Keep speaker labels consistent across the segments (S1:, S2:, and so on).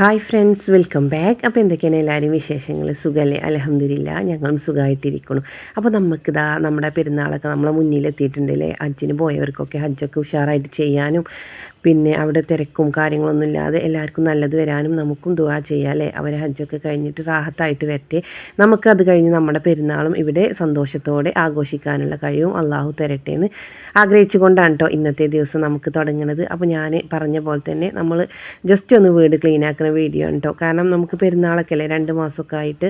S1: Hi friends welcome back അപ്പോൾ എന്തൊക്കെയാണ് എല്ലാവരും വിശേഷങ്ങൾ? സുഖമല്ലേ അലഹമില്ല ഞങ്ങളും സുഖമായിട്ടിരിക്കണം അപ്പോൾ നമുക്കിതാ നമ്മുടെ പെരുന്നാളൊക്കെ നമ്മളെ മുന്നിലെത്തിയിട്ടുണ്ടല്ലേ ഹജ്ജിന് പോയവർക്കൊക്കെ ഹജ്ജൊക്കെ ഉഷാറായിട്ട് ചെയ്യാനും പിന്നെ അവിടെ തിരക്കും കാര്യങ്ങളൊന്നും ഇല്ലാതെ എല്ലാവർക്കും നല്ലത് വരാനും നമുക്കും ദുവാ ചെയ്യാം അല്ലേ? അവരെ ഹജ്ജൊക്കെ കഴിഞ്ഞിട്ട് റാഹത്തായിട്ട് വരട്ടെ. നമുക്കത് കഴിഞ്ഞ് നമ്മുടെ പെരുന്നാളും ഇവിടെ സന്തോഷത്തോടെ ആഘോഷിക്കാനുള്ള കഴിവും അള്ളാഹു തരട്ടെ എന്ന് ആഗ്രഹിച്ചുകൊണ്ടാണ് കേട്ടോ ഇന്നത്തെ ദിവസം നമുക്ക് തുടങ്ങുന്നത് അപ്പോൾ ഞാൻ പറഞ്ഞ പോലെ തന്നെ നമ്മൾ ജസ്റ്റ് ഒന്ന് വീട് ക്ലീൻ ആക്കുന്ന വീഡിയോ ആണ് കേട്ടോ കാരണം നമുക്ക് പെരുന്നാളൊക്കെ അല്ലേ? രണ്ട് മാസമൊക്കെ ആയിട്ട്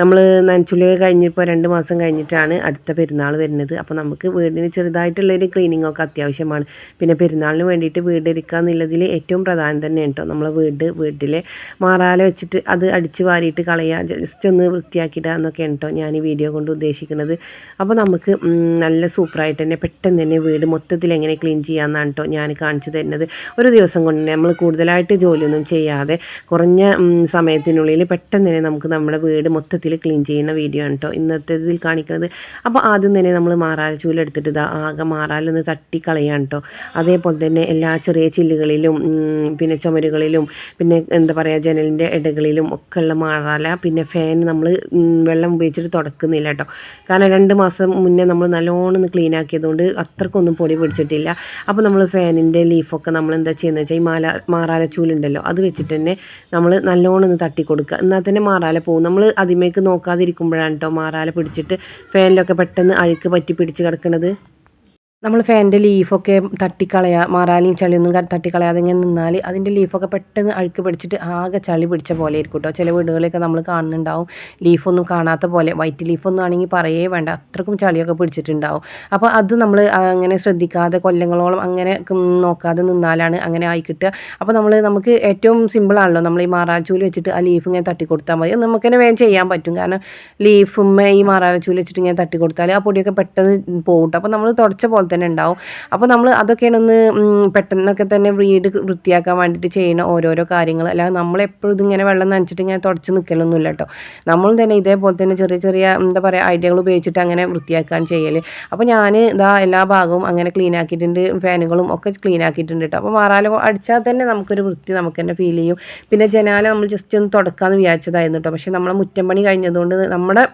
S1: നമ്മൾ നനച്ചുള്ളിയൊക്കെ കഴിഞ്ഞിപ്പോൾ രണ്ട് മാസം കഴിഞ്ഞിട്ടാണ് അടുത്ത പെരുന്നാൾ വരുന്നത്. അപ്പോൾ നമുക്ക് വീടിന് ചെറുതായിട്ടുള്ളൊരു ക്ലീനിങ്ങൊക്കെ അത്യാവശ്യമാണ്. പിന്നെ പെരുന്നാളിന് വേണ്ടിയിട്ട് വീട് ഇരിക്കുക എന്നുള്ളതിൽ ഏറ്റവും പ്രധാനം തന്നെ കേട്ടോ നമ്മളെ വീട് വീട്ടിലെ മാറാല വെച്ചിട്ട് അത് അടിച്ച് വാരിയിട്ട് കളയുക ജസ്റ്റ് ഒന്ന് വൃത്തിയാക്കിയിടുക എന്നൊക്കെയാണ് കേട്ടോ ഞാൻ ഈ വീഡിയോ കൊണ്ട് ഉദ്ദേശിക്കുന്നത്. അപ്പോൾ നമുക്ക് നല്ല സൂപ്പറായിട്ട് തന്നെ പെട്ടെന്ന് തന്നെ വീട് മൊത്തത്തിൽ എങ്ങനെ ക്ലീൻ ചെയ്യാമെന്നാണ് കേട്ടോ ഞാൻ കാണിച്ചു തരുന്നത്. ഒരു ദിവസം കൊണ്ട് നമ്മൾ കൂടുതലായിട്ട് ജോലിയൊന്നും ചെയ്യാതെ കുറഞ്ഞ സമയത്തിനുള്ളിൽ പെട്ടെന്ന് തന്നെ നമുക്ക് നമ്മുടെ വീട് മൊത്തത്തിൽ ക്ലീൻ ചെയ്യുന്ന വീഡിയോ ആണ് കേട്ടോ ഇന്നത്തെ ഇതിൽ കാണിക്കുന്നത്. അപ്പോൾ ആദ്യം തന്നെ നമ്മൾ മാറാല ചൂലെടുത്തിട്ട് ഇതാ ആകെ മാറാലൊന്ന് തട്ടി കളയാണ് കേട്ടോ അതേപോലെ തന്നെ എല്ലാ ചെറിയ ചില്ലുകളിലും പിന്നെ ചുമരുകളിലും പിന്നെ എന്താ പറയുക ജനലിന്റെ ഇടകളിലും ഒക്കെ ഉള്ള മാറാല പിന്നെ ഫാൻ നമ്മൾ വെള്ളം ഉപയോഗിച്ചിട്ട് തുടക്കുന്നില്ല കേട്ടോ കാരണം രണ്ട് മാസം മുന്നേ നമ്മൾ നല്ലോണം ഒന്ന് ക്ലീൻ ആക്കിയതുകൊണ്ട് അത്രക്കൊന്നും പൊടി പിടിച്ചിട്ടില്ല. അപ്പോൾ നമ്മൾ ഫാനിന്റെ ലീഫൊക്കെ നമ്മൾ എന്താ ചെയ്യുന്നത് വെച്ചാൽ ഈ മാല മാറാല ചൂലുണ്ടല്ലോ അത് വെച്ചിട്ട് തന്നെ നമ്മൾ നല്ലോണം ഒന്ന് തട്ടി കൊടുക്കുക എന്നാൽ തന്നെ മാറാല പോകും. നമ്മൾ അതിമേക്ക് നോക്കാതിരിക്കുമ്പോഴാണ് കേട്ടോ മാറാല പിടിച്ചിട്ട് ഫാനിലൊക്കെ പെട്ടെന്ന് അഴുക്ക് പറ്റി പിടിച്ച് കിടക്കുന്നത് നമ്മൾ ഫാനിന്റെ ലീഫൊക്കെ തട്ടിക്കളയാ മാറാലിയും ചളിയൊന്നും തട്ടിക്കളയാതെ ഇങ്ങനെ നിന്നാൽ അതിന്റെ ലീഫൊക്കെ പെട്ടെന്ന് അഴുക്ക് പിടിച്ചിട്ട് ആകെ ചളി പിടിച്ച പോലെ ആയിരിക്കും കേട്ടോ ചില വീടുകളിലൊക്കെ നമ്മൾ കാണുന്നുണ്ടാവും ലീഫൊന്നും കാണാത്ത പോലെ വൈറ്റ് ലീഫൊന്നും ആണെങ്കിൽ പറയേ വേണ്ട അത്രക്കും ചളിയൊക്കെ പിടിച്ചിട്ടുണ്ടാവും. അപ്പോൾ അത് നമ്മൾ അങ്ങനെ ശ്രദ്ധിക്കാതെ കൊല്ലങ്ങളോളം അങ്ങനെ നോക്കാതെ നിന്നാലാണ് അങ്ങനെ ആയി കിട്ടുക. അപ്പോൾ നമ്മൾ നമുക്ക് ഏറ്റവും സിമ്പിളാണല്ലോ നമ്മൾ ഈ മാറാച്ചൂൽ വെച്ചിട്ട് ആ ലീഫ് ഇങ്ങനെ തട്ടി കൊടുത്താൽ മതി. നമുക്ക് തന്നെ വേഗം ചെയ്യാൻ പറ്റും. കാരണം ലീഫും ഈ മാറാച്ചൂൽ വെച്ചിട്ട് ഇങ്ങനെ തട്ടി കൊടുത്താൽ ആ പൊടിയൊക്കെ പെട്ടെന്ന് പോകും അപ്പോൾ നമ്മൾ തുടച്ച പോലെ തന്നെ ഉണ്ടാവും. അപ്പോൾ നമ്മൾ അതൊക്കെയാണ് ഒന്ന് പെട്ടെന്നൊക്കെ തന്നെ വീട് വൃത്തിയാക്കാൻ വേണ്ടിയിട്ട് ചെയ്യുന്ന ഓരോരോ കാര്യങ്ങൾ. അല്ലാതെ നമ്മളെപ്പോഴും ഇതിങ്ങനെ വെള്ളം നനച്ചിട്ട് ഇങ്ങനെ തുടച്ച് നിൽക്കലൊന്നുമില്ല കേട്ടോ നമ്മളും തന്നെ ഇതേപോലെ തന്നെ ചെറിയ ചെറിയ എന്താ പറയുക ഐഡിയകൾ ഉപയോഗിച്ചിട്ട് അങ്ങനെ വൃത്തിയാക്കാൻ ചെയ്യൽ അപ്പോൾ ഞാൻ ഇതാ എല്ലാ ഭാഗവും അങ്ങനെ ക്ലീൻ ആക്കിയിട്ടുണ്ട്. ഫാനുകളും ഒക്കെ ക്ലീൻ ആക്കിയിട്ടുണ്ട് കേട്ടോ അപ്പോൾ മാറാല അടിച്ചാൽ തന്നെ നമുക്കൊരു വൃത്തി നമുക്ക് തന്നെ ഫീൽ ചെയ്യും. പിന്നെ ജനാല നമ്മൾ ജസ്റ്റ് ഒന്ന് തുടക്കാമെന്ന് വിചാരിച്ചതായിരുന്നു കേട്ടോ പക്ഷേ നമ്മളെ മുറ്റം പണി കഴിഞ്ഞതുകൊണ്ട് നമ്മുടെ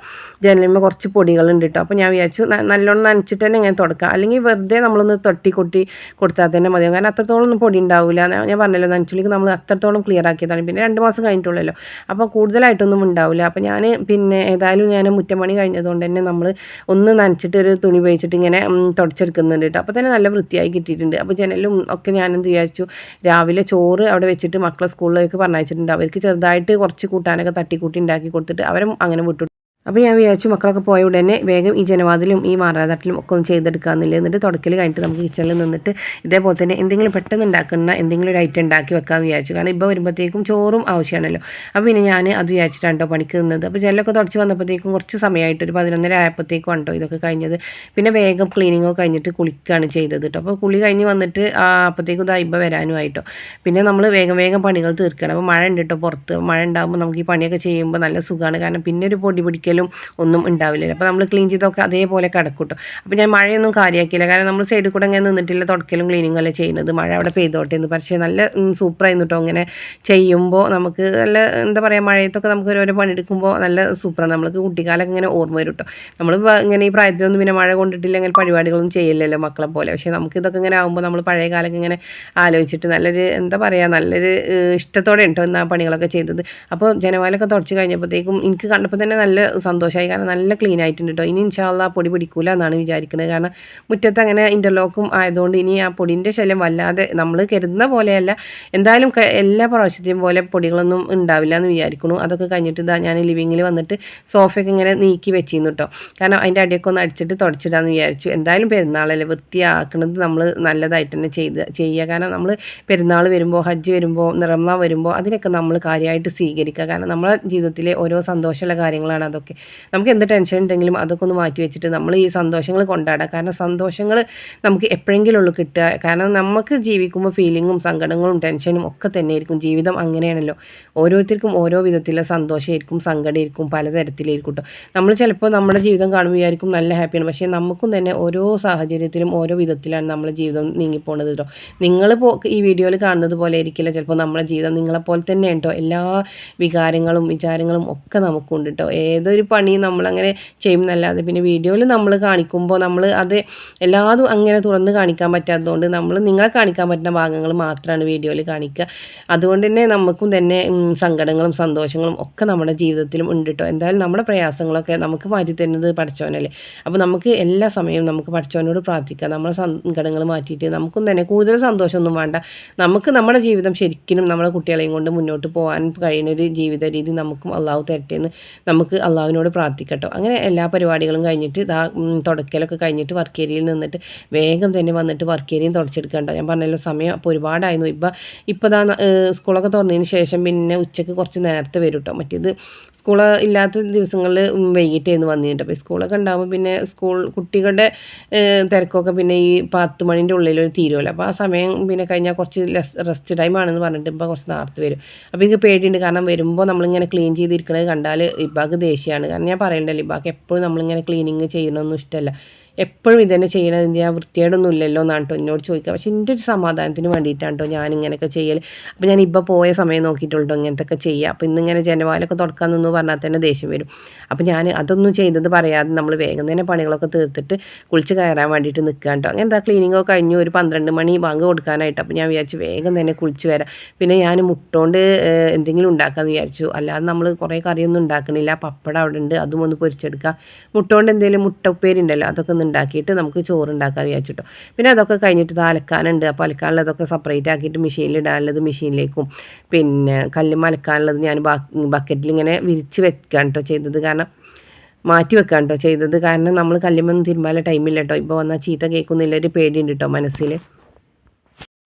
S1: ജനലിന് കുറച്ച് പൊടികളുണ്ട് കേട്ടോ അപ്പോൾ ഞാൻ വിചാരിച്ചു നല്ലോണം നനച്ചിട്ട് തന്നെ ഇങ്ങനെ തുടക്കാം. അല്ലെങ്കിൽ വെറുതെ നമ്മളൊന്ന് തട്ടി കൊട്ടി കൊടുത്താൽ തന്നെ മതി. കാരണം അത്രത്തോളം ഒന്നും പൊടി ഉണ്ടാവില്ല ഞാൻ പറഞ്ഞല്ലോ നനച്ചുള്ളിക്ക് നമ്മൾ അത്രത്തോളം ക്ലിയർ ആക്കിയതാണ്. പിന്നെ രണ്ട് മാസം കഴിഞ്ഞിട്ടുള്ളല്ലോ. അപ്പോൾ കൂടുതലായിട്ടൊന്നും ഉണ്ടാവില്ല അപ്പോൾ ഞാൻ പിന്നെ ഏതായാലും ഞാൻ മുറ്റമണി കഴിഞ്ഞതുകൊണ്ട് തന്നെ നമ്മൾ ഒന്ന് നനച്ചിട്ട് ഒരു തുണി ഉപയോഗിച്ചിട്ട് ഇങ്ങനെ തുടച്ചെടുക്കുന്നുണ്ട് കേട്ടോ. അപ്പോൾ തന്നെ നല്ല വൃത്തിയായി കിട്ടിയിട്ടുണ്ട്. അപ്പോൾ ജനലും ഒക്കെ ഞാനെന്ത് വിചാരിച്ചു രാവിലെ ചോറ് അവിടെ വെച്ചിട്ട് മക്കളെ സ്കൂളിലേക്ക് പറഞ്ഞയച്ചിട്ടുണ്ട്. അവർക്ക് ചെറുതായിട്ട് കുറച്ച് കൂട്ടാനൊക്കെ തട്ടിക്കൂട്ടി ഉണ്ടാക്കി കൊടുത്തിട്ട് അവരും അങ്ങനെ വിട്ടു അപ്പോൾ ഞാൻ വിചാരിച്ചു മക്കളൊക്കെ പോയ ഉടനെ വേഗം ഈ ജനവാതിലും ഈ മാറാതട്ടിലും ഒക്കെ ഒന്ന് ചെയ്തെടുക്കാമെന്നില്ല എന്നിട്ട് തുടക്കൽ കഴിഞ്ഞിട്ട് നമുക്ക് കിച്ചണിൽ നിന്നിട്ട് ഇതേപോലെ തന്നെ എന്തെങ്കിലും പെട്ടെന്ന് ഉണ്ടാക്കുന്ന എന്തെങ്കിലും ഒരു ഐറ്റം ഉണ്ടാക്കി വെക്കാമെന്ന് വിചാരിച്ചു. കാരണം ഇപ്പോൾ വരുമ്പോഴത്തേക്കും ചോറും ആവശ്യമാണല്ലോ അപ്പോൾ പിന്നെ ഞാൻ അത് വിചാരിച്ചിട്ടാണ്ടോ പണിക്ക് നിന്നത്. അപ്പോൾ ജനലൊക്കെ തുടച്ച് വന്നപ്പോഴത്തേക്കും കുറച്ച് സമയമായിട്ട് ഒരു പതിനൊന്നര ആയപ്പോഴത്തേക്കും ഉണ്ടോ ഇതൊക്കെ കഴിഞ്ഞത്. പിന്നെ വേഗം ക്ലീനിങ്ങോ കഴിഞ്ഞിട്ട് കുളിക്കുകയാണ് ചെയ്തത് കേട്ടോ അപ്പോൾ കുളി കഴിഞ്ഞ് വന്നിട്ട് ആ, അപ്പോഴത്തേക്കും ഇതാ ഇപ്പം വരാനുമായിട്ടോ പിന്നെ നമ്മൾ വേഗം വേഗം പണികൾ തീർക്കണം. അപ്പോൾ മഴ ഉണ്ട് കേട്ടോ പുറത്ത്. മഴ ഉണ്ടാകുമ്പോൾ നമുക്ക് ഈ പണിയൊക്കെ ചെയ്യുമ്പോൾ നല്ല സുഖമാണ് കാരണം പിന്നെ ഒരു പൊടി പിടിക്കലും ഒന്നും ഉണ്ടാവില്ല അപ്പോൾ നമ്മൾ ക്ലീൻ ചെയ്തൊക്കെ അതേപോലെ കിടക്കൂട്ടോ കേട്ടോ അപ്പോൾ ഞാൻ മഴയൊന്നും കാര്യമാക്കിയില്ല കാരണം നമ്മൾ സൈഡിൽ കൂടെ അങ്ങനെ നിന്നിട്ടില്ല തുടക്കലും ക്ലീനിങ്ങും അല്ലേ ചെയ്യുന്നത്. മഴ അവിടെ പെയ്തോട്ടെ എന്ന്. പക്ഷേ നല്ല സൂപ്പറായിരുന്നു കേട്ടോ അങ്ങനെ ചെയ്യുമ്പോൾ നമുക്ക് നല്ല എന്താ പറയുക മഴയത്തൊക്കെ നമുക്ക് ഓരോ പണിയെടുക്കുമ്പോൾ നല്ല സൂപ്പറാണ് നമ്മൾക്ക് കുട്ടിക്കാലൊക്കെ ഇങ്ങനെ ഓർമ്മ വരും കേട്ടോ നമ്മൾ ഇങ്ങനെ ഈ പ്രായത്തിലൊന്നും പിന്നെ മഴ കൊണ്ടിട്ടില്ലെങ്കിൽ പരിപാടികളൊന്നും ചെയ്യില്ലല്ലോ മക്കളെ പോലെ. പക്ഷേ നമുക്ക് ഇതൊക്കെ ഇങ്ങനെ ആകുമ്പോൾ നമ്മൾ പഴയ കാലൊക്കെ ഇങ്ങനെ ആലോചിച്ചിട്ട് നല്ലൊരു എന്താ പറയുക നല്ലൊരു ഇഷ്ടത്തോടെ ഉണ്ടോ ഇന്ന് ആ പണികളൊക്കെ ചെയ്തത്. അപ്പോൾ ജനവാലൊക്കെ തുടച്ച് കഴിഞ്ഞപ്പോഴത്തേക്കും എനിക്ക് കണ്ടപ്പോൾ തന്നെ നല്ല സന്തോഷമായി. കാരണം നല്ല ക്ലീൻ ആയിട്ടുണ്ട് കേട്ടോ ഇനി ഇൻഷാല്ല പൊടി പിടിക്കൂല എന്നാണ് വിചാരിക്കുന്നത്. കാരണം മുറ്റത്ത് അങ്ങനെ ഇന്റർലോക്കും ആയതുകൊണ്ട് ഇനി ആ പൊടിന്റെ ശല്യം വല്ലാതെ നമ്മൾ കരുതുന്ന പോലെയല്ല. എന്തായാലും എല്ലാ പ്രാവശ്യത്തെയും പോലെ പൊടികളൊന്നും ഉണ്ടാവില്ല എന്ന് വിചാരിക്കുന്നു. അതൊക്കെ കഴിഞ്ഞിട്ട് ഇതാ ഞാൻ ലിവിങ്ങിൽ വന്നിട്ട് സോഫയൊക്കെ ഇങ്ങനെ നീക്കി വെച്ചിരുന്നു കേട്ടോ കാരണം അതിന്റെ അടിയൊക്കെ ഒന്ന് അടിച്ചിട്ട് തുടച്ചിടാന്ന് വിചാരിച്ചു. എന്തായാലും പെരുന്നാളല്ലേ വൃത്തിയാക്കുന്നത് നമ്മൾ നല്ലതായിട്ട് തന്നെ ചെയ്ത് ചെയ്യുക. കാരണം നമ്മൾ പെരുന്നാൾ വരുമ്പോൾ ഹജ്ജ് വരുമ്പോൾ നിറമ വരുമ്പോൾ അതിനൊക്കെ നമ്മൾ കാര്യമായിട്ട് സ്വീകരിക്കുക. കാരണം നമ്മളെ ജീവിതത്തിലെ ഓരോ സന്തോഷമുള്ള കാര്യങ്ങളാണ് അതൊക്കെ. ഓക്കെ. നമുക്ക് എന്ത് ടെൻഷൻ ഉണ്ടെങ്കിലും അതൊക്കെ ഒന്ന് മാറ്റി വെച്ചിട്ട് നമ്മൾ ഈ സന്തോഷങ്ങൾ കൊണ്ടാടുക കാരണം സന്തോഷങ്ങൾ നമുക്ക് എപ്പോഴെങ്കിലും ഉള്ളു കിട്ടുക. കാരണം നമുക്ക് ജീവിക്കുമ്പോൾ ഫീലിങ്ങും സങ്കടങ്ങളും ടെൻഷനും ഒക്കെ തന്നെയായിരിക്കും. ജീവിതം അങ്ങനെയാണല്ലോ. ഓരോരുത്തർക്കും ഓരോ വിധത്തിലുള്ള സന്തോഷമായിരിക്കും സങ്കടമായിരിക്കും പലതരത്തിലായിരിക്കും കേട്ടോ നമ്മൾ ചിലപ്പോൾ നമ്മുടെ ജീവിതം കാണുമ്പോൾ വിചാരിക്കും നല്ല ഹാപ്പിയാണ് പക്ഷേ നമുക്കും തന്നെ ഓരോ സാഹചര്യത്തിലും ഓരോ വിധത്തിലാണ് നമ്മുടെ ജീവിതം നീങ്ങിപ്പോണത് കേട്ടോ നിങ്ങൾ ഈ വീഡിയോയിൽ കാണുന്നത് പോലെ ആയിരിക്കില്ല ചിലപ്പോൾ നമ്മുടെ ജീവിതം നിങ്ങളെപ്പോലെ തന്നെ ഉണ്ടോ എല്ലാ വികാരങ്ങളും വിചാരങ്ങളും ഒക്കെ നമുക്കുണ്ട് കേട്ടോ ഏതൊരു പണിയും നമ്മളങ്ങനെ ചെയ്യുന്നല്ലാതെ പിന്നെ വീഡിയോയിൽ നമ്മൾ കാണിക്കുമ്പോൾ നമ്മൾ അത് എല്ലാതും അങ്ങനെ തുറന്ന് കാണിക്കാൻ പറ്റാത്തതുകൊണ്ട് നമ്മൾ നിങ്ങളെ കാണിക്കാൻ പറ്റുന്ന ഭാഗങ്ങൾ മാത്രമാണ് വീഡിയോയിൽ കാണിക്കുക. അതുകൊണ്ട് തന്നെ നമുക്കും തന്നെ സങ്കടങ്ങളും സന്തോഷങ്ങളും ഒക്കെ നമ്മുടെ ജീവിതത്തിലും ഉണ്ട് കേട്ടോ എന്തായാലും നമ്മുടെ പ്രയാസങ്ങളൊക്കെ നമുക്ക് മാറ്റി തരുന്നത് പഠിച്ചവനല്ലേ. അപ്പോൾ നമുക്ക് എല്ലാ സമയവും നമുക്ക് പഠിച്ചവനോട് പ്രാർത്ഥിക്കാം. നമ്മുടെ സങ്കടങ്ങൾ മാറ്റിയിട്ട് നമുക്കും തന്നെ കൂടുതൽ സന്തോഷമൊന്നും വേണ്ട. നമുക്ക് നമ്മുടെ ജീവിതം ശരിക്കും നമ്മുടെ കുട്ടികളെയും കൊണ്ട് മുന്നോട്ട് പോകാൻ കഴിയുന്ന ഒരു ജീവിത രീതി നമുക്കും അള്ളാഹു തരട്ടെ എന്ന് നമുക്ക് അള്ളാഹുവിനോട് പ്രാർത്ഥിക്കട്ടോ. അങ്ങനെ എല്ലാ പരിപാടികളും കഴിഞ്ഞിട്ട് ഇതാ തുടക്കലൊക്കെ കഴിഞ്ഞിട്ട് വർക്ക് ഏരിയയിൽ നിന്നിട്ട് വേഗം തന്നെ വന്നിട്ട് വർക്ക് ഏരിയയും തുടച്ചെടുക്കണ്ടോ ഞാൻ പറഞ്ഞല്ലോ സമയം അപ്പോൾ ഒരുപാടായിരുന്നു. ഇപ്പം ഇപ്പോൾ ഇതാ സ്കൂളൊക്കെ തുറന്നതിന് ശേഷം പിന്നെ ഉച്ചയ്ക്ക് കുറച്ച് നേരത്തെ വരും കേട്ടോ മറ്റേത് സ്കൂൾ ഇല്ലാത്ത ദിവസങ്ങളിൽ വൈകിട്ടായിരുന്നു വന്നിട്ട് അപ്പോൾ സ്കൂളൊക്കെ ഉണ്ടാകുമ്പോൾ പിന്നെ സ്കൂൾ കുട്ടികളുടെ തിരക്കൊക്കെ പിന്നെ ഈ പത്ത് മണിന്റെ ഉള്ളിൽ ഒരു തീരുമല്ലോ അപ്പോൾ ആ സമയം പിന്നെ കഴിഞ്ഞാൽ കുറച്ച് റെസ്റ്റ് ടൈം ആണെന്ന് പറഞ്ഞിട്ട് ഇപ്പോൾ കുറച്ച് നേരത്തെ വരും. അപ്പോൾ എനിക്ക് പേടിയുണ്ട്. കാരണം വരുമ്പോൾ നമ്മളിങ്ങനെ ക്ലീൻ ചെയ്തിരിക്കുന്നത് കണ്ടാൽ ഇപ്പം ഇബാക്ക് ദേഷ്യമാണ് കാരണം ഞാൻ പറയണ്ടല്ലോ ബാക്കി എപ്പോഴും നമ്മളിങ്ങനെ ക്ലീനിങ് ചെയ്യണമെന്നും ഇഷ്ടമല്ല. എപ്പോഴും ഇതന്നെ ചെയ്യണത് ഞാൻ വൃത്തിയേടൊന്നും ഇല്ലല്ലോ എന്നാണ് കേട്ടോ എന്നോട് ചോദിക്കുക. പക്ഷെ എന്റെ ഒരു സമാധാനത്തിന് വേണ്ടിയിട്ടാണ് കേട്ടോ ഞാൻ ഇങ്ങനെയൊക്കെ ചെയ്യൽ അപ്പോൾ ഞാൻ ഇപ്പോൾ പോയ സമയം നോക്കിയിട്ടുള്ളൂ ഇങ്ങനത്തെയൊക്കെ ചെയ്യുക. അപ്പോൾ ഇന്നിങ്ങനെ ജനവാലൊക്കെ തുടക്കാൻ നിന്ന് പറഞ്ഞാൽ തന്നെ ദേഷ്യം വരും. അപ്പോൾ ഞാൻ അതൊന്നും ചെയ്തത് പറയാതെ നമ്മൾ വേഗം തന്നെ പണികളൊക്കെ തീർത്തിട്ട് കുളിച്ച് കയറാൻ വേണ്ടിയിട്ട് നിൽക്കുക കേട്ടോ. അങ്ങനത്തെ ക്ലീനിങ്ങൊക്കെ കഴിഞ്ഞു ഒരു പന്ത്രണ്ട് മണി ബാങ്ക് കൊടുക്കാനായിട്ട് അപ്പോൾ ഞാൻ വിചാരിച്ചു വേഗം തന്നെ കുളിച്ച് വരാം. പിന്നെ ഞാൻ മുട്ടോണ്ട് എന്തെങ്കിലും ഉണ്ടാക്കാമെന്ന് വിചാരിച്ചു. അല്ലാതെ നമ്മൾ കുറേ കറിയൊന്നും ഉണ്ടാക്കണില്ല. പപ്പടം അവിടെ ഉണ്ട്. അതും ഒന്ന് പൊരിച്ചെടുക്കുക മുട്ടോണ്ട് എന്തെങ്കിലും മുട്ട ഉപ്പേരി ഉണ്ടല്ലോ അതൊക്കെ ഉണ്ടാക്കിയിട്ട് നമുക്ക് ചോറ് ഉണ്ടാക്കാൻ വിചാരിച്ചിട്ടോ. പിന്നെ അതൊക്കെ കഴിഞ്ഞിട്ട് ഇത് അലക്കാനുണ്ട്. അപ്പോൾ അലക്കാനുള്ളതൊക്കെ സെപ്പറേറ്റ് ആക്കിയിട്ട് മെഷീനിൽ ഇടാനുള്ളത് മെഷീനിലേക്കും പിന്നെ കല്ല് അലക്കാനുള്ളത് ഞാൻ ബക്കറ്റിൽ ഇങ്ങനെ വിരിച്ച് വെക്കാൻ കേട്ടോ ചെയ്തത്. കാരണം മാറ്റി വെക്കാൻ കേട്ടോ ചെയ്തത്. കാരണം നമ്മൾ കല്ലുമൊന്നും തിരുമ്പാല ടൈമില്ല കേട്ടോ ഇപ്പോൾ വന്നാൽ ചീത്ത കേൾക്കുന്നില്ല. ഒരു പേടിയുണ്ട് കേട്ടോ മനസ്സിൽ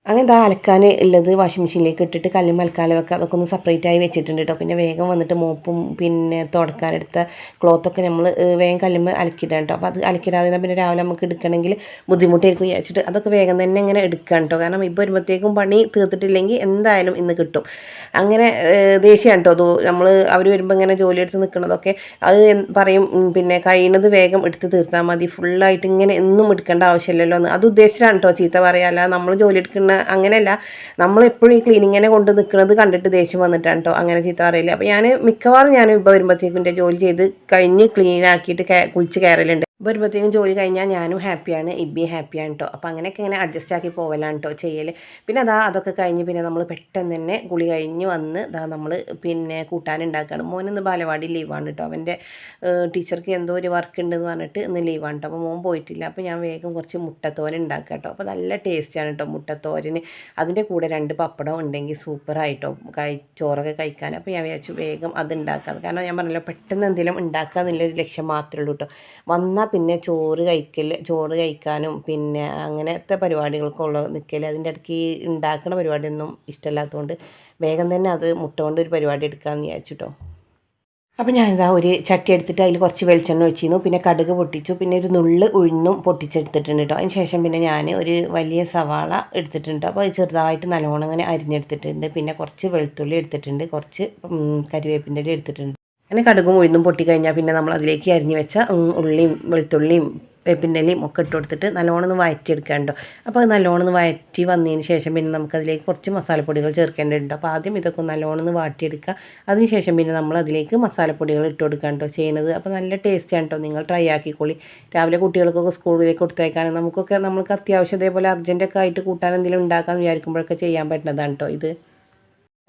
S1: അങ്ങനെ എന്താ അലക്കാൻ ഉള്ളത് വാഷിംഗ് മെഷീനിലേക്ക് ഇട്ടിട്ട് കല്ലും അലക്കാനതൊക്കെ അതൊക്കെ ഒന്ന് സെപ്പറേറ്റ് ആയി വെച്ചിട്ടുണ്ട് കേട്ടോ പിന്നെ വേഗം വന്നിട്ട് മോപ്പും പിന്നെ തുടക്കാനെടുത്ത ക്ലോത്തൊക്കെ നമ്മൾ വേഗം കല്ലുമ്പോൾ അലക്കിയിടാം കേട്ടോ അപ്പോൾ അത് അലക്കിടാതെ പിന്നെ രാവിലെ നമുക്ക് എടുക്കണമെങ്കിൽ ബുദ്ധിമുട്ടായിരിക്കും വിചാരിച്ചിട്ട്. അതൊക്കെ വേഗം തന്നെ ഇങ്ങനെ എടുക്കാം കേട്ടോ കാരണം ഇപ്പോൾ വരുമ്പോഴത്തേക്കും പണി തീർത്തിട്ടില്ലെങ്കിൽ എന്തായാലും ഇന്ന് കിട്ടും. അങ്ങനെ ദേഷ്യമാണ് കേട്ടോ അത് നമ്മൾ അവർ വരുമ്പോൾ ഇങ്ങനെ ജോലി എടുത്ത് നിൽക്കുന്നതൊക്കെ അത് പറയും പിന്നെ കഴിയുന്നത് വേഗം എടുത്ത് തീർത്താൽ മതി. ഫുള്ളായിട്ട് ഇങ്ങനെ എന്നും എടുക്കേണ്ട ആവശ്യമില്ലല്ലോ എന്ന്. അത് ഉദ്ദേശിച്ചാണ് കേട്ടോ ചീത്ത പറയാല്ല നമ്മൾ ജോലി എടുക്കുന്ന അങ്ങനെയല്ല നമ്മളെപ്പോഴും ഈ ക്ലീനിങ്ങിനെ കൊണ്ട് നിൽക്കുന്നത് കണ്ടിട്ട് ദേഷ്യം വന്നിട്ടാണ് കേട്ടോ അങ്ങനെ ചീത്ത പറയില്ല അപ്പോൾ ഞാൻ മിക്കവാറും ഞാൻ ഇപ്പോൾ വരുമ്പോഴത്തേക്കും എന്റെ ജോലി ചെയ്ത് കഴിഞ്ഞ് ക്ലീൻ ആക്കിയിട്ട് കുളിച്ച് കയറലുണ്ട് വരുമ്പോഴത്തേക്കും ജോലി കഴിഞ്ഞാൽ ഞാനും ഹാപ്പിയാണ് ഇബി ഹാപ്പിയാണ് കേട്ടോ അപ്പോൾ അങ്ങനെയൊക്കെ ഇങ്ങനെ അഡ്ജസ്റ്റ് ആക്കി പോവലാണ് കേട്ടോ ചെയ്യൽ പിന്നെ അതാ അതൊക്കെ കഴിഞ്ഞ് പിന്നെ നമ്മൾ പെട്ടെന്ന് തന്നെ കുളി കഴിഞ്ഞ് വന്ന് ഇതാ നമ്മൾ പിന്നെ കൂട്ടാനുണ്ടാക്കുകയാണ് മോനിന്ന് ബാലവാടി ലീവാണ് കേട്ടോ അവന്റെ ടീച്ചർക്ക് എന്തോ ഒരു വർക്ക് ഉണ്ടെന്ന് പറഞ്ഞിട്ട് ഇന്ന് ലീവാണ് കേട്ടോ അപ്പോൾ മോൻ പോയിട്ടില്ല. അപ്പോൾ ഞാൻ വേഗം കുറച്ച് മുട്ടത്തോരൻ ഉണ്ടാക്കുക കേട്ടോ അപ്പോൾ നല്ല ടേസ്റ്റാണ് കേട്ടോ മുട്ടത്തോരന്. അതിന്റെ കൂടെ രണ്ട് പപ്പടം ഉണ്ടെങ്കിൽ സൂപ്പറായിട്ടോ കൈ ചോറൊക്കെ കഴിക്കാൻ. അപ്പോൾ ഞാൻ വിചാരിച്ചു വേഗം അത് ഉണ്ടാക്കാം കാരണം ഞാൻ പറഞ്ഞല്ലോ പെട്ടെന്ന് എന്തെങ്കിലും ഉണ്ടാക്കുക എന്നുള്ളൊരു ലക്ഷ്യം മാത്രമേ ഉള്ളൂ കേട്ടോ വന്നാൽ പിന്നെ ചോറ് കഴിക്കൽ ചോറ് കഴിക്കാനും പിന്നെ അങ്ങനത്തെ പരിപാടികൾക്കുള്ള നിൽക്കൽ അതിന്റെ ഇടയ്ക്ക് ഉണ്ടാക്കുന്ന പരിപാടിയൊന്നും ഇഷ്ടമല്ലാത്തതുകൊണ്ട് വേഗം തന്നെ അത് മുട്ട കൊണ്ട് ഒരു പരിപാടി എടുക്കാമെന്ന് വിചാരിച്ചിട്ടോ. അപ്പോൾ ഞാനിതാ ഒരു ചട്ടി എടുത്തിട്ട് അതിൽ കുറച്ച് വെളിച്ചെണ്ണ ഒഴിച്ചിരുന്നു. പിന്നെ കടുക് പൊട്ടിച്ചു. പിന്നെ ഒരു നുള്ള് ഉഴുന്നും പൊട്ടിച്ചെടുത്തിട്ടുണ്ട് കേട്ടോ അതിന് ശേഷം പിന്നെ ഞാൻ ഒരു വലിയ സവാള എടുത്തിട്ടുണ്ട്. അപ്പോൾ അത് ചെറുതായിട്ട് നല്ലോണം അങ്ങനെ അരിഞ്ഞെടുത്തിട്ടുണ്ട്. പിന്നെ കുറച്ച് വെളുത്തുള്ളി എടുത്തിട്ടുണ്ട്. കുറച്ച് കരിവേപ്പിന്റെ എടുത്തിട്ടുണ്ട്. അങ്ങനെ കടുകും ഉഴുന്നും പൊട്ടിക്കഴിഞ്ഞാൽ പിന്നെ നമ്മൾ അതിലേക്ക് അരിഞ്ഞ് വെച്ച ഉള്ളിയും വെളുത്തുള്ളിയും വേപ്പിന്റെലയും ഒക്കെ ഇട്ട് കൊടുത്തിട്ട് നല്ലോണം ഒന്ന് വഴറ്റിയെടുക്കാണ്ടോ അപ്പോൾ അത് നല്ലോണം ഒന്ന് വഴറ്റി വന്നതിന് ശേഷം പിന്നെ നമുക്കതിലേക്ക് കുറച്ച് മസാലപ്പൊടികൾ ചേർക്കേണ്ടതുണ്ട്. അപ്പോൾ ആദ്യം ഇതൊക്കെ നല്ലോണം ഒന്ന് വാട്ടിയെടുക്കുക. അതിന് ശേഷം പിന്നെ നമ്മൾ അതിലേക്ക് മസാലപ്പൊടികൾ ഇട്ട് കൊടുക്കാണ്ടോ ചെയ്യുന്നത്. അപ്പോൾ നല്ല ടേസ്റ്റാണ് കേട്ടോ നിങ്ങൾ ട്രൈ ആക്കിക്കോളി. രാവിലെ കുട്ടികൾക്കൊക്കെ സ്കൂളിലേക്ക് കൊടുത്തേക്കാനും നമുക്കൊക്കെ നമുക്ക് അത്യാവശ്യം ഇതേപോലെ അർജന്റൊക്കെ ആയിട്ട് കൂട്ടാൻ എന്തെങ്കിലും ഉണ്ടാക്കാമെന്ന് വിചാരിക്കുമ്പോഴൊക്കെ ചെയ്യാൻ പറ്റുന്നതാണ് കേട്ടോ ഇത്.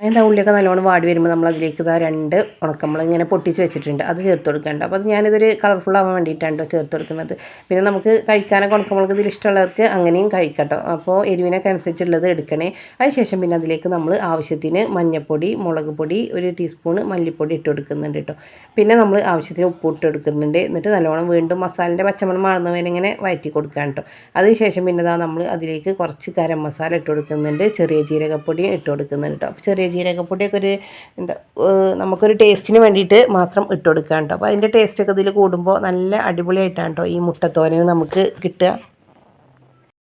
S1: അതിന്റെ ഉള്ളിയൊക്കെ നല്ലോണം വാടി വരുമ്പോൾ നമ്മൾ അതിലേക്ക് ഇതാ രണ്ട് ഉണക്കമ്മൾ ഇങ്ങനെ പൊട്ടിച്ച് വെച്ചിട്ടുണ്ട്. അത് ചേർത്ത് കൊടുക്കേണ്ട. അപ്പോൾ അത് ഞാനിതൊരു കളർഫുൾ ആവാൻ വേണ്ടിയിട്ടാണ് ചേർത്ത് കൊടുക്കുന്നത്. പിന്നെ നമുക്ക് കഴിക്കാനൊക്കെ ഉണക്കമ്മൾക്ക് ഇതിൽ ഇഷ്ടമുള്ളവർക്ക് അങ്ങനെയും കഴിക്കട്ടോ അപ്പോൾ എരിവിനൊക്കെ അനുസരിച്ചുള്ളത് എടുക്കണേ. അതിനുശേഷം പിന്നെ അതിലേക്ക് നമ്മൾ ആവശ്യത്തിന് മഞ്ഞൾപ്പൊടി മുളക് പൊടി ഒരു ടീസ്പൂണ് മല്ലിപ്പൊടി ഇട്ട് കൊടുക്കുന്നുണ്ട് കേട്ടോ പിന്നെ നമ്മൾ ആവശ്യത്തിന് ഉപ്പ് ഇട്ട് കൊടുക്കുന്നുണ്ട്. എന്നിട്ട് നല്ലോണം വീണ്ടും മസാലന്റെ പച്ചമണം മാറുന്നവരെ ഇങ്ങനെ വയറ്റി കൊടുക്കാൻ കേട്ടോ അതിനുശേഷം പിന്നെ നമ്മൾ അതിലേക്ക് കുറച്ച് ഗരം മസാല ഇട്ട് കൊടുക്കുന്നുണ്ട്. ചെറിയ ജീരകപ്പൊടിയും ഇട്ട് കൊടുക്കുന്നുണ്ട് കേട്ടോ അപ്പോൾ ചെറിയ ജീരകപ്പൊടിയൊക്കെ ഒരു എന്താ നമുക്കൊരു ടേസ്റ്റിന് വേണ്ടിയിട്ട് മാത്രം ഇട്ട് കൊടുക്കുക കേട്ടോ അപ്പോൾ അതിന്റെ ടേസ്റ്റൊക്കെ ഇതിൽ കൂടുമ്പോൾ നല്ല അടിപൊളിയായിട്ടാണ് കേട്ടോ ഈ മുട്ടത്തോരന് നമുക്ക് കിട്ടുക.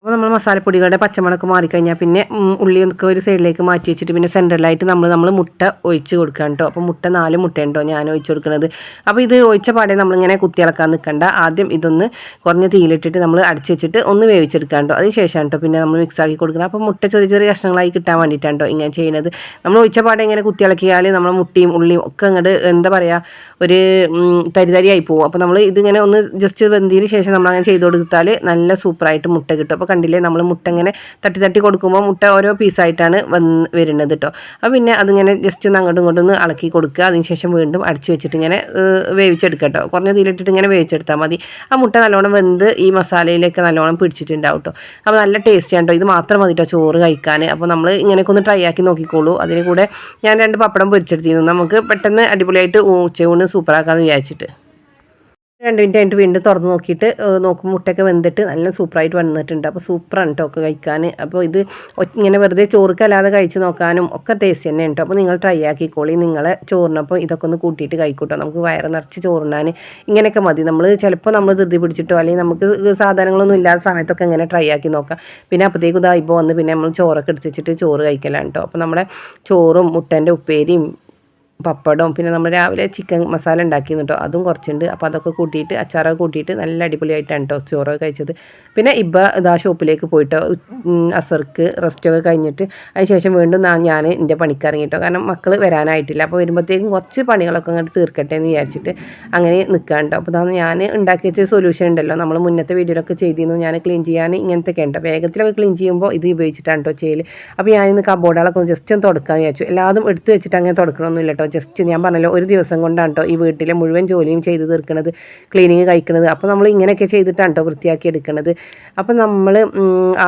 S1: അപ്പോൾ നമ്മൾ മസാലപ്പൊടികളുടെ പച്ചമുളക് മാറിക്കഴിഞ്ഞാൽ പിന്നെ ഉള്ളിയൊക്കെ ഒരു സൈഡിലേക്ക് മാറ്റി വെച്ചിട്ട് പിന്നെ സെന്ററിലായിട്ട് നമ്മൾ നമ്മൾ മുട്ട ഒഴിച്ച് കൊടുക്കുക കേട്ടോ. അപ്പോൾ മുട്ട നാല് മുട്ട ഉണ്ടോ ഞാൻ ഒഴിച്ച് കൊടുക്കുന്നത്. അപ്പോൾ ഇത് ഒഴിച്ച പാടെ നമ്മളിങ്ങനെ കുത്തി ഇളക്കാൻ നിൽക്കണ്ട. ആദ്യം ഇതൊന്ന് കുറഞ്ഞ തീയിലിട്ടിട്ട് നമ്മൾ അടിച്ച് വെച്ചിട്ട് ഒന്ന് വേവിച്ചെടുക്കാം കേട്ടോ. അതിന് ശേഷം കേട്ടോ പിന്നെ നമ്മൾ മിക്സ് ആക്കി കൊടുക്കണം അപ്പോൾ മുട്ട ചെറിയ ചെറിയ കഷ്ണങ്ങളായി കിട്ടാൻ വേണ്ടിയിട്ടാണ് കേട്ടോ ഇങ്ങനെ ചെയ്യുന്നത്. നമ്മൾ ഒഴിച്ച പാടെ ഇങ്ങനെ കുത്തി ഇളക്കിയാൽ നമ്മൾ മുട്ടിയും ഉള്ളിയും ഒക്കെ അങ്ങോട്ട് എന്താ പറയുക ഒരു തരിതരിയായി പോകും അപ്പോൾ നമ്മൾ ഇതിങ്ങനെ ഒന്ന് ജസ്റ്റ് വെന്തതിന് ശേഷം നമ്മൾ അങ്ങനെ ചെയ്ത് കൊടുത്താൽ നല്ല സൂപ്പറായിട്ട് മുട്ട കിട്ടും. അപ്പോൾ കണ്ടില്ലേ? നമ്മൾ മുട്ട ഇങ്ങനെ തട്ടി തട്ടി കൊടുക്കുമ്പോൾ മുട്ട ഓരോ പീസായിട്ടാണ് വന്ന് വരുന്നത് കേട്ടോ അപ്പോൾ പിന്നെ അതിങ്ങനെ ജസ്റ്റ് ഒന്ന് അങ്ങോട്ടും ഇങ്ങോട്ടും ഒന്ന് ഇളക്കി കൊടുക്കുക. അതിനുശേഷം വീണ്ടും അടച്ച് വെച്ചിട്ട് ഇങ്ങനെ വേവിച്ചെടുക്കുക കേട്ടോ കുറഞ്ഞ തീയിലിട്ടിട്ട് ഇങ്ങനെ വേവിച്ചെടുത്താൽ മതി. ആ മുട്ട നല്ലോണം വെന്ത് ഈ മസാലയിലേക്ക് നല്ലോണം പിടിച്ചിട്ടുണ്ടാവും കേട്ടോ അപ്പോൾ നല്ല ടേസ്റ്റ് ആണ് കേട്ടോ ഇത് മാത്രം മതി കേട്ടോ ചോറ് കഴിക്കാൻ അപ്പോൾ നമ്മൾ ഇങ്ങനെയൊക്കെ ഒന്ന് ട്രൈ ആക്കി നോക്കിക്കോളൂ. അതിന് കൂടെ ഞാൻ രണ്ട് പപ്പടം പൊരിച്ചെടുത്തിരുന്നു. നമുക്ക് പെട്ടെന്ന് അടിപൊളിയായിട്ട് ഉച്ചയൂണ് സൂപ്പറാക്കാമെന്ന് വിചാരിച്ചിട്ട്. രണ്ട് മിനിറ്റ് കഴിഞ്ഞിട്ട് വീണ്ടും തുറന്ന് നോക്കിയിട്ട് നോക്കും മുട്ടയൊക്കെ വെന്തിട്ട് നല്ല സൂപ്പറായിട്ട് വന്നിട്ടുണ്ട്. അപ്പോൾ സൂപ്പറാണ് കേട്ടോ ഒക്കെ കഴിക്കാൻ അപ്പോൾ ഇത് ഇങ്ങനെ വെറുതെ ചോറുക്കല്ലാതെ കഴിച്ച് നോക്കാനും ഒക്കെ ടേസ്റ്റ് തന്നെ കേട്ടോ അപ്പോൾ നിങ്ങൾ ട്രൈ ആക്കിക്കോളി. നിങ്ങളെ ചോറിനപ്പോൾ ഇതൊക്കെ ഒന്ന് കൂട്ടിയിട്ട് കഴിക്കൂട്ടോ. നമുക്ക് വയറ് നിറച്ച് ചോറുണ്ണാൻ ഇങ്ങനെയൊക്കെ മതി. നമ്മൾ ചിലപ്പോൾ നമ്മൾ ധൃതി പിടിച്ചിട്ടോ അല്ലെങ്കിൽ നമുക്ക് സാധനങ്ങളൊന്നും ഇല്ലാത്ത സമയത്തൊക്കെ ഇങ്ങനെ ട്രൈ ആക്കി നോക്കാം. പിന്നെ അപ്പോഴത്തേക്കും ഇതാ ഇപ്പോൾ വന്ന് പിന്നെ നമ്മൾ ചോറൊക്കെ എടുത്ത് വെച്ചിട്ട് ചോറ് കഴിക്കലാണ് കേട്ടോ അപ്പോൾ നമ്മുടെ ചോറും മുട്ടേന്റെ ഉപ്പേരിയും പപ്പടവും പിന്നെ നമ്മൾ രാവിലെ ചിക്കൻ മസാല ഉണ്ടാക്കിയിരുന്നു കേട്ടോ. അതും കുറച്ചുണ്ട്. അപ്പോൾ അതൊക്കെ കൂട്ടിയിട്ട് അച്ചാറൊക്കെ കൂട്ടിയിട്ട് നല്ല അടിപൊളിയായിട്ടാണ് കേട്ടോ ചോറൊക്കെ കഴിച്ചത്. പിന്നെ ഇബ്ബ ഇതാ ഷോപ്പിലേക്ക് പോയിട്ടോ. അസർക്ക് റെസ്റ്റൊക്കെ കഴിഞ്ഞിട്ട് അതിന് ശേഷം വീണ്ടും ഞാൻ എന്റെ പണിക്ക് ഇറങ്ങി കേട്ടോ. കാരണം മക്കൾ വരാനായിട്ടില്ല. അപ്പോൾ വരുമ്പോഴത്തേക്കും കുറച്ച് പണികളൊക്കെ അങ്ങോട്ട് തീർക്കട്ടെ എന്ന് വിചാരിച്ചിട്ട് അങ്ങനെ നിൽക്കാണ്ട് അപ്പോൾ അതാണ് ഞാൻ ഉണ്ടാക്കി വെച്ച സൊല്യൂഷൻ ഉണ്ടല്ലോ. നമ്മൾ മുന്നത്തെ വീഡിയോയിലൊക്കെ ചെയ്തിരുന്നു. ഞാൻ ക്ലീൻ ചെയ്യാൻ ഇങ്ങനത്തെ ഉണ്ട്. വേഗത്തിലൊക്കെ ക്ലീൻ ചെയ്യുമ്പോൾ ഇത് ഉപയോഗിച്ചിട്ടാണ് കേട്ടോ ചെയ്യൽ അപ്പോൾ ഞാനിന്ന് കബോർഡുകളൊക്കെ ജസ്റ്റ് ഒന്ന് തുടക്കാമെന്ന് വിചാരിച്ചു. എല്ലാതും എടുത്ത് വെച്ചിട്ട് അങ്ങനെ തുടക്കണമൊന്നുമില്ല കേട്ടോ. ജസ്റ്റ് ഞാൻ പറഞ്ഞല്ലോ ഒരു ദിവസം കൊണ്ടാണ് കേട്ടോ ഈ വീട്ടിലെ മുഴുവൻ ജോലിയും ചെയ്ത് തീർക്കുന്നത് ക്ലീനിങ് കഴിക്കണത്. അപ്പോൾ നമ്മൾ ഇങ്ങനെയൊക്കെ ചെയ്തിട്ടാണ് കേട്ടോ വൃത്തിയാക്കി എടുക്കുന്നത് അപ്പോൾ നമ്മൾ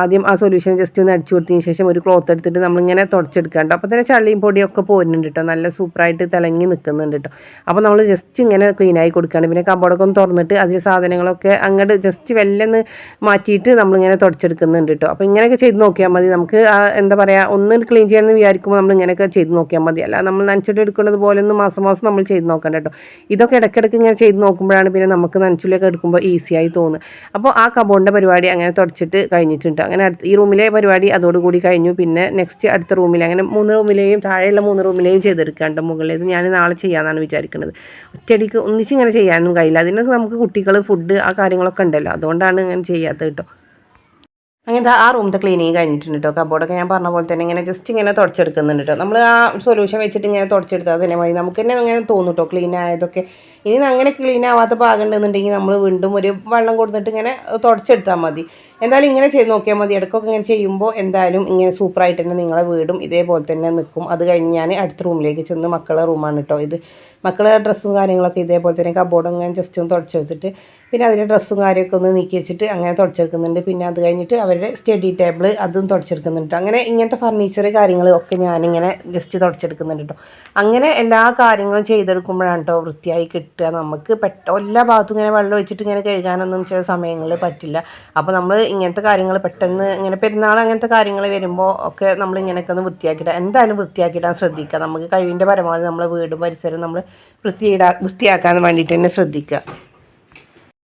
S1: ആദ്യം ആ സൊല്യൂഷൻ ജസ്റ്റ് ഒന്ന് അടിച്ചു കൊടുത്തതിന് ശേഷം ഒരു ക്ലോത്ത് എടുത്തിട്ട് നമ്മളിങ്ങനെ തുടച്ചെടുക്കാണ്ട് അപ്പോൾ തന്നെ ചള്ളിയും പൊടിയൊക്കെ പോരുന്നുണ്ട് കേട്ടോ നല്ല സൂപ്പറായിട്ട് തിളങ്ങി നിൽക്കുന്നുണ്ട് കേട്ടോ അപ്പോൾ നമ്മൾ ജസ്റ്റ് ഇങ്ങനെ ക്ലീനായി കൊടുക്കുകയാണ് പിന്നെ കബോർഡൊക്കെ ഒന്ന് തുറന്നിട്ട് അതിൽ സാധനങ്ങളൊക്കെ അങ്ങോട്ട് ജസ്റ്റ് വെല്ലൊന്ന് മാറ്റിയിട്ട് നമ്മളിങ്ങനെ തുടച്ചെടുക്കുന്നുണ്ട് കേട്ടോ അപ്പോൾ ഇങ്ങനെയൊക്കെ ചെയ്ത് നോക്കിയാൽ മതി. നമുക്ക് എന്താ പറയുക ഒന്ന് ക്ലീൻ ചെയ്യാമെന്ന് വിചാരിക്കുമ്പോൾ നമ്മൾ ഇങ്ങനെയൊക്കെ ചെയ്ത് നോക്കിയാൽ മതി. അല്ല നമ്മൾ നനച്ചിട്ട് എടുക്കുന്നത് പോലെ ഒന്ന് മാസം മാസം നമ്മൾ ചെയ്ത് നോക്കണ്ട കേട്ടോ. ഇതൊക്കെ ഇടയ്ക്കിടയ്ക്ക് ഇങ്ങനെ ചെയ്ത് നോക്കുമ്പോഴാണ് പിന്നെ നമുക്ക് നനച്ചുള്ളിയൊക്കെ എടുക്കുമ്പോൾ ഈസിയായി തോന്നുന്നത് അപ്പോൾ ആ കബോർഡിന്റെ പരിപാടി അങ്ങനെ തുടച്ചിട്ട് കഴിഞ്ഞിട്ടുണ്ട്. അങ്ങനെ അടുത്ത് ഈ റൂമിലെ പരിപാടി അതോടുകൂടി കഴിഞ്ഞു. പിന്നെ നെക്സ്റ്റ് അടുത്ത റൂമിൽ അങ്ങനെ മൂന്ന് റൂമിലെയും താഴെയുള്ള മൂന്ന് റൂമിലെയും ചെയ്തെടുക്കാണ്ട് മുകളിലേത് ഞാൻ നാളെ ചെയ്യാമെന്നാണ് വിചാരിക്കുന്നത് ഒറ്റയടിക്ക് ഒന്നിച്ചിങ്ങനെ ചെയ്യാനും കഴിയില്ല. അതിനൊക്കെ നമുക്ക് കുട്ടികൾ ഫുഡ് ആ കാര്യങ്ങളൊക്കെ ഉണ്ടല്ലോ. അതുകൊണ്ടാണ് ഇങ്ങനെ ചെയ്യാത്തത് കേട്ടോ. അങ്ങനെ ആ റൂമിന്റെ ക്ലീനിങ് കഴിഞ്ഞിട്ടുണ്ട് കേട്ടോ കബോർഡൊക്കെ ഞാൻ പറഞ്ഞ പോലെ തന്നെ ഇങ്ങനെ ജസ്റ്റ് ഇങ്ങനെ തുടച്ചെടുക്കുന്നുണ്ട് കേട്ടോ നമ്മൾ ആ സൊല്യൂഷൻ വെച്ചിട്ട് ഇങ്ങനെ തുടച്ചെടുത്താൽ തന്നെ മതി. നമുക്ക് തന്നെ അങ്ങനെ തോന്നും കേട്ടോ ക്ലീൻ ആയതൊക്കെ ഇനി അങ്ങനെ ക്ലീൻ ആവാത്ത ഭാഗം ഉണ്ടെന്നുണ്ടെങ്കിൽ നമ്മൾ വീണ്ടും ഒരു വെള്ളം കൊടുത്തിട്ട് ഇങ്ങനെ തുടച്ചെടുത്താൽ മതി. എന്തായാലും ഇങ്ങനെ ചെയ്ത് നോക്കിയാൽ മതി. ഇടയ്ക്കൊക്കെ ഇങ്ങനെ ചെയ്യുമ്പോൾ എന്തായാലും ഇങ്ങനെ സൂപ്പറായിട്ട് തന്നെ നിങ്ങളെ വീടും ഇതേപോലെ തന്നെ നിൽക്കും അത് കഴിഞ്ഞ് ഞാൻ അടുത്ത റൂമിലേക്ക് ചെന്ന് മക്കളെ റൂമാണ് കേട്ടോ ഇത് മക്കളെ ഡ്രസ്സും കാര്യങ്ങളൊക്കെ ഇതേപോലെ തന്നെ കബോർഡും ഇങ്ങനെ ജസ്റ്റ് ഒന്ന് തുടച്ചെടുത്തിട്ട് പിന്നെ അതിന്റെ ഡ്രസ്സും കാര്യമൊക്കെ ഒന്ന് നീക്കി വെച്ചിട്ട് അങ്ങനെ തുടച്ചെടുക്കുന്നുണ്ട്. പിന്നെ അത് കഴിഞ്ഞിട്ട് അവരുടെ സ്റ്റഡി ടേബിൾ അതും തുടച്ചെടുക്കുന്നുണ്ട് അങ്ങനെ ഇങ്ങനത്തെ ഫർണിച്ചർ കാര്യങ്ങളൊക്കെ ഞാനിങ്ങനെ ജസ്റ്റ് തുടച്ചെടുക്കുന്നുണ്ട് കേട്ടോ അങ്ങനെ എല്ലാ കാര്യങ്ങളും ചെയ്തെടുക്കുമ്പോഴാണ് കേട്ടോ വൃത്തിയായി കിട്ടുക. നമുക്ക് പെട്ട എല്ലാ ഭാഗത്തും ഇങ്ങനെ വെള്ളം ഒഴിച്ചിട്ട് ഇങ്ങനെ കഴുകാനൊന്നും ചില സമയങ്ങളിൽ പറ്റില്ല. അപ്പോൾ നമ്മൾ ഇങ്ങനത്തെ കാര്യങ്ങൾ പെട്ടെന്ന് ഇങ്ങനെ പെരുന്നാൾ അങ്ങനത്തെ കാര്യങ്ങൾ വരുമ്പോൾ ഒക്കെ നമ്മൾ ഇങ്ങനെയൊക്കെ ഒന്ന് വൃത്തിയാക്കിയിടാം എന്തായാലും വൃത്തിയാക്കിയിടാൻ ശ്രദ്ധിക്കുക. നമുക്ക് കഴിവിന്റെ പരമാവധി നമ്മൾ വീടും പരിസരവും നമ്മൾ വൃത്തിയിടാ വൃത്തിയാക്കാൻ വേണ്ടിയിട്ട് തന്നെ ശ്രദ്ധിക്കുക.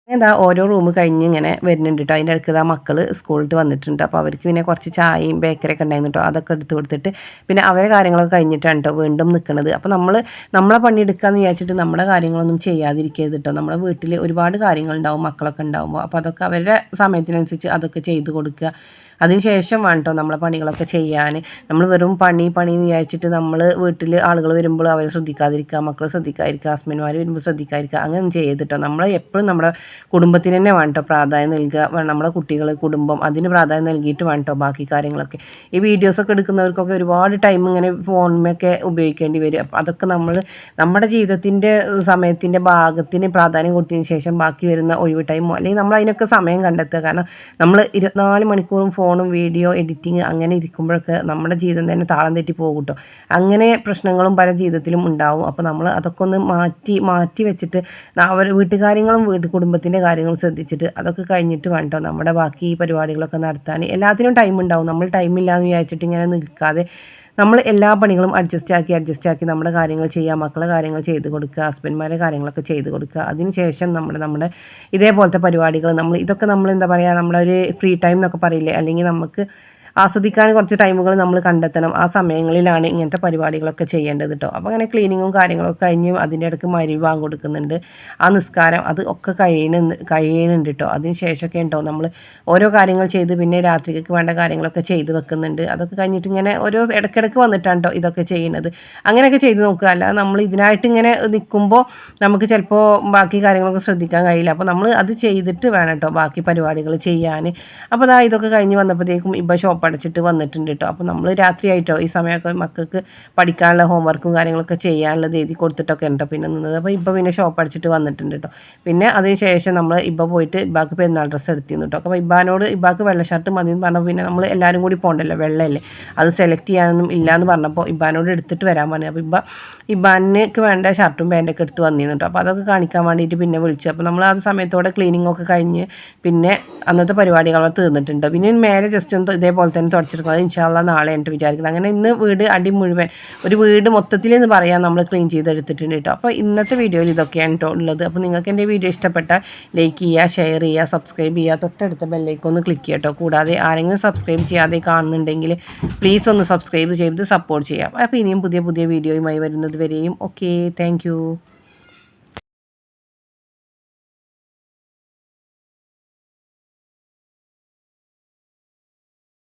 S1: എന്താ ഓരോ റൂം കഴിഞ്ഞ് ഇങ്ങനെ വരുന്നുണ്ട് കേട്ടോ അതിന്റെ ഇടയ്ക്ക് ആ മക്കൾ സ്കൂളിൽ വന്നിട്ടുണ്ട്. അപ്പോൾ അവർക്ക് പിന്നെ കുറച്ച് ചായയും ബേക്കറിയൊക്കെ ഉണ്ടായിരുന്നു കേട്ടോ അതൊക്കെ എടുത്ത് കൊടുത്തിട്ട് പിന്നെ അവരെ കാര്യങ്ങളൊക്കെ കഴിഞ്ഞിട്ടാണ് കേട്ടോ വീണ്ടും നിൽക്കുന്നത് അപ്പോൾ നമ്മൾ നമ്മളെ പണി എടുക്കാമെന്ന് വിചാരിച്ചിട്ട് നമ്മുടെ കാര്യങ്ങളൊന്നും ചെയ്യാതിരിക്കരുത് കേട്ടോ നമ്മുടെ വീട്ടിൽ ഒരുപാട് കാര്യങ്ങളുണ്ടാവും മക്കളൊക്കെ ഉണ്ടാകുമ്പോൾ അപ്പോൾ അതൊക്കെ അവരുടെ സമയത്തിനനുസരിച്ച് അതൊക്കെ ചെയ്ത് കൊടുക്കുക. അതിന് ശേഷം വേണം കേട്ടോ നമ്മളെ പണികളൊക്കെ ചെയ്യാൻ നമ്മൾ വെറും പണി പണി എന്ന് വിചാരിച്ചിട്ട് നമ്മൾ വീട്ടിൽ ആളുകൾ വരുമ്പോൾ അവരെ ശ്രദ്ധിക്കാതിരിക്കുക മക്കളെ ശ്രദ്ധിക്കാതിരിക്കുക ഹസ്ബൻഡ്മാർ വരുമ്പോൾ ശ്രദ്ധിക്കാതിരിക്കുക. അങ്ങനെ ചെയ്തിട്ടോ നമ്മൾ എപ്പോഴും നമ്മുടെ കുടുംബത്തിന് തന്നെ വേണം കേട്ടോ പ്രാധാന്യം നൽകുക. നമ്മുടെ കുട്ടികൾ കുടുംബം അതിന് പ്രാധാന്യം നൽകിയിട്ട് വേണം കേട്ടോ ബാക്കി കാര്യങ്ങളൊക്കെ. ഈ വീഡിയോസൊക്കെ എടുക്കുന്നവർക്കൊക്കെ ഒരുപാട് ടൈം ഇങ്ങനെ ഫോണിനൊക്കെ ഉപയോഗിക്കേണ്ടി വരും. അപ്പം അതൊക്കെ നമ്മൾ നമ്മുടെ ജീവിതത്തിന്റെ സമയത്തിന്റെ ഭാഗത്തിന് പ്രാധാന്യം കൊടുത്തതിന് ശേഷം ബാക്കി വരുന്ന ഒഴിവ് ടൈമോ അല്ലെങ്കിൽ നമ്മൾ അതിനൊക്കെ സമയം കണ്ടെത്തുക. കാരണം നമ്മൾ ഇരുപത്തിനാല് മണിക്കൂറും ഫോണും വീഡിയോ എഡിറ്റിങ് അങ്ങനെ ഇരിക്കുമ്പോഴൊക്കെ നമ്മുടെ ജീവിതം തന്നെ താളം തെറ്റി പോകും അങ്ങനെ പ്രശ്നങ്ങളും പല ജീവിതത്തിലും ഉണ്ടാവും. അപ്പോൾ നമ്മൾ അതൊക്കെ ഒന്ന് മാറ്റി മാറ്റി വെച്ചിട്ട് അവർ വീട്ടുകാര്യങ്ങളും വീട്ടു കുടുംബത്തിന്റെ കാര്യങ്ങൾ ശ്രദ്ധിച്ചിട്ട് അതൊക്കെ കഴിഞ്ഞിട്ട് വേണ്ടോ നമ്മുടെ ബാക്കി പരിപാടികളൊക്കെ നടത്താൻ. എല്ലാത്തിനും ടൈം ഉണ്ടാവും. നമ്മൾ ടൈമില്ലാന്ന് വിചാരിച്ചിട്ട് ഇങ്ങനെ നിൽക്കാതെ നമ്മൾ എല്ലാ പണികളും അഡ്ജസ്റ്റ് ആക്കി അഡ്ജസ്റ്റ് ആക്കി നമ്മുടെ കാര്യങ്ങൾ ചെയ്യുക മക്കളെ കാര്യങ്ങൾ ചെയ്ത് കൊടുക്കുക ഹസ്ബൻഡ്മാരെ കാര്യങ്ങളൊക്കെ ചെയ്ത് കൊടുക്കുക. അതിനുശേഷം നമ്മൾ നമ്മുടെ ഇതേപോലത്തെ പരിപാടികൾ നമ്മൾ ഇതൊക്കെ നമ്മൾ എന്താ പറയുക നമ്മുടെ ഒരു ഫ്രീ ടൈം എന്നൊക്കെ പറയില്ലേ? അല്ലെങ്കിൽ നമുക്ക് ആസ്വദിക്കാൻ കുറച്ച് ടൈമുകൾ നമ്മൾ കണ്ടെത്തണം. ആ സമയങ്ങളിലാണ് ഇങ്ങനത്തെ പരിപാടികളൊക്കെ ചെയ്യേണ്ടത് കേട്ടോ അപ്പോൾ അങ്ങനെ ക്ലീനിങ്ങും കാര്യങ്ങളൊക്കെ കഴിഞ്ഞ് അതിന്റെ ഇടയ്ക്ക് മരി കൊടുക്കുന്നുണ്ട്. ആ നിസ്കാരം അത് ഒക്കെ കഴിയണ കഴിയണുണ്ട് കേട്ടോ അതിന് ശേഷമൊക്കെ ഉണ്ടോ? നമ്മൾ ഓരോ കാര്യങ്ങൾ ചെയ്ത് പിന്നെ രാത്രിക്ക് വേണ്ട കാര്യങ്ങളൊക്കെ ചെയ്ത് വെക്കുന്നുണ്ട്. അതൊക്കെ കഴിഞ്ഞിട്ട് ഇങ്ങനെ ഓരോ ഇടയ്ക്കിടയ്ക്ക് വന്നിട്ടാണ് കേട്ടോ ഇതൊക്കെ ചെയ്യുന്നത് അങ്ങനെയൊക്കെ ചെയ്ത് നോക്കുക. അല്ലാതെ നമ്മൾ ഇതിനായിട്ട് ഇങ്ങനെ നിൽക്കുമ്പോൾ നമുക്ക് ചിലപ്പോൾ ബാക്കി കാര്യങ്ങളൊക്കെ ശ്രദ്ധിക്കാൻ കഴിയില്ല. അപ്പോൾ നമ്മൾ അത് ചെയ്തിട്ട് വേണം കേട്ടോ ബാക്കി പരിപാടികൾ ചെയ്യാൻ. അപ്പോൾ അതാ ഇതൊക്കെ കഴിഞ്ഞ് വന്നപ്പോഴത്തേക്കും ഇപ്പോൾ ഷോപ്പ് അടച്ചിട്ട് വന്നിട്ടുണ്ട് കേട്ടോ അപ്പോൾ നമ്മൾ രാത്രിയായിട്ടോ ഈ സമയമൊക്കെ മക്കൾക്ക് പഠിക്കാനുള്ള ഹോംവർക്കും കാര്യങ്ങളൊക്കെ ചെയ്യാനുള്ളത് എഴുതി കൊടുത്തിട്ടൊക്കെ ഉണ്ടോ പിന്നെ നിന്നത്. അപ്പോൾ ഇപ്പോൾ പിന്നെ ഷോപ്പ് അടിച്ചിട്ട് വന്നിട്ടുണ്ട് കേട്ടോ പിന്നെ അതിന് ശേഷം നമ്മൾ ഇപ്പോൾ പോയിട്ട് ഇബാക്ക് പെരുന്നാൾ ഡ്രസ്സ് എടുത്തിരുന്നു കേട്ടോ അപ്പോൾ ഇബാനോട് ഇബാക്ക് വെള്ള ഷർട്ട് മതി എന്ന് പറഞ്ഞപ്പോൾ പിന്നെ നമ്മൾ എല്ലാവരും കൂടി പോകണ്ടല്ലോ വെള്ളമല്ലേ അത് സെലക്ട് ചെയ്യാനൊന്നും ഇല്ല എന്ന് പറഞ്ഞപ്പോൾ ഇബാനോട് എടുത്തിട്ട് വരാൻ പറഞ്ഞു. അപ്പോൾ ഇബ്ബ ഇബാനിക്ക് വേണ്ട ഷർട്ടും പാന്റൊക്കെ എടുത്ത് വന്നിരുന്നു കേട്ടോ അപ്പോൾ അതൊക്കെ കാണിക്കാൻ വേണ്ടിയിട്ട് പിന്നെ വിളിച്ചു. അപ്പോൾ നമ്മൾ ആ സമയത്തോടെ ക്ലീനിങ് ഒക്കെ കഴിഞ്ഞ് പിന്നെ അന്നത്തെ പരിപാടികളൊക്കെ തീർന്നിട്ടുണ്ട് പിന്നെ മേലെ ജസ്റ്റ് ഒന്ന് ഇതേപോലെ തന്നെ തുടച്ചെടുക്കും അത് ഇൻഷാല്ല നാളെ എന്നിട്ട് വിചാരിക്കുന്നത് അങ്ങനെ ഇന്ന് വീട് അടി മുഴുവൻ ഒരു വീട് മൊത്തത്തിൽ എന്ന് പറയാൻ നമ്മൾ ക്ലീൻ ചെയ്തെടുത്തിട്ടുണ്ട് കേട്ടോ അപ്പോൾ ഇന്നത്തെ വീഡിയോയിൽ ഇതൊക്കെയാണ് കേട്ടോ ഉള്ളത്. അപ്പോൾ നിങ്ങൾക്ക് എന്റെ വീഡിയോ ഇഷ്ടപ്പെട്ടാൽ ലൈക്ക് ചെയ്യുക ഷെയർ ചെയ്യുക സബ്സ്ക്രൈബ് ചെയ്യുക. തൊട്ടടുത്ത ബെല്ലേക്ക് ഒന്ന് ക്ലിക്ക് ചെയ്യട്ടോ കൂടാതെ ആരെങ്കിലും സബ്സ്ക്രൈബ് ചെയ്യാതെ കാണുന്നുണ്ടെങ്കിൽ പ്ലീസ് ഒന്ന് സബ്സ്ക്രൈബ് ചെയ്ത് സപ്പോർട്ട് ചെയ്യാം അപ്പോൾ ഇനിയും പുതിയ പുതിയ വീഡിയോയുമായി വരുന്നത് വരെയും. Okay thank